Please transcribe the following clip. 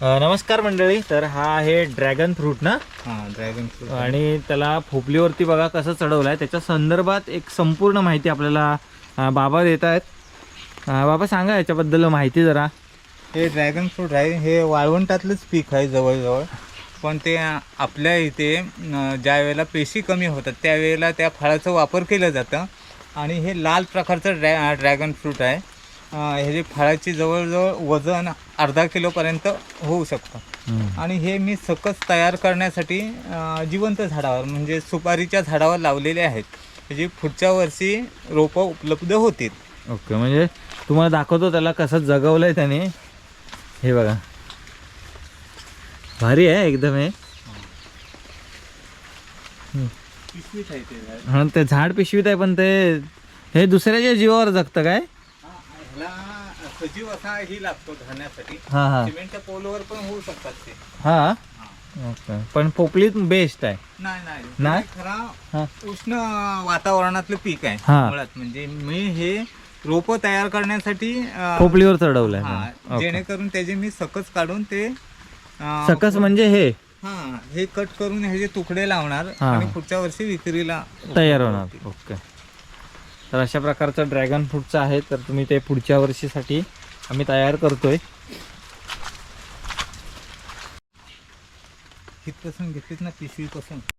नमस्कार मंडळी तर हा आहे ड्रॅगन फ्रूट ना? हां ड्रॅगन फ्रूट. आणि त्याला फोपलीवरती बघा कसं चढवलं आहे त्याच्या संदर्भात एक संपूर्ण माहिती आपल्याला बाबा देत आहेत. बाबा सांगा याच्याबद्दल माहिती जरा. हे ड्रॅगन फ्रूट आहे. हे वाळवंटातलंच पीक आहे जवळजवळ. पण ते आपल्या इथे ज्या वेळेला पेशी कमी होतात त्यावेळेला त्या फळाचा वापर केलं जातं. आणि हे लाल प्रकारचं ड्रॅ ड्रॅगन फ्रूट आहे. ह्याची फळाची जवळजवळ वजन अर्धा किलोपर्यंत होऊ शकतं. आणि हे मी सकस तयार करण्यासाठी जिवंत झाडावर म्हणजे सुपारीच्या झाडावर लावलेले आहेत. त्याची पुढच्या वर्षी रोपं उपलब्ध होतील. ओके म्हणजे तुम्हाला दाखवतो त्याला कसं जगवलंय त्याने. हे बघा. भारी आहे एकदम हे. आहे. हा ते झाड पिशवीत आहे पण ते हे दुसऱ्याच्या जीवावर जगतं काय? हा, सजीव असा ही लागतो धरण्यासाठी. हा हा. सिमेंटच्या पोलवर पण होऊ शकतात ते. हा? ओके. पण पोपलीत बेस्ट आहे. नाही नाही. नाही? हे खरा हा. उष्ण वातावरणातलं पीक आहे हा. मुळात. म्हणजे मी हे रोप तयार करण्यासाठी अं, पोपलीवर चढवलंय. हा, ओके. जेणेकरून त्याचे मी सकस काढून ते अं, सकस म्हणजे हे? हा हे कट करून ह्याचे तुकडे लावणार हा. आणि पुढच्या वर्षी विक्रीला तयार होणार. ओके. तर अशा प्रकारचं ड्रॅगन फ्रूटचं आहे तर तुम्ही ते पुढच्या वर्षीसाठी आम्ही तयार करतोय. हितपासून घेतलीत ना पिशवीपासून?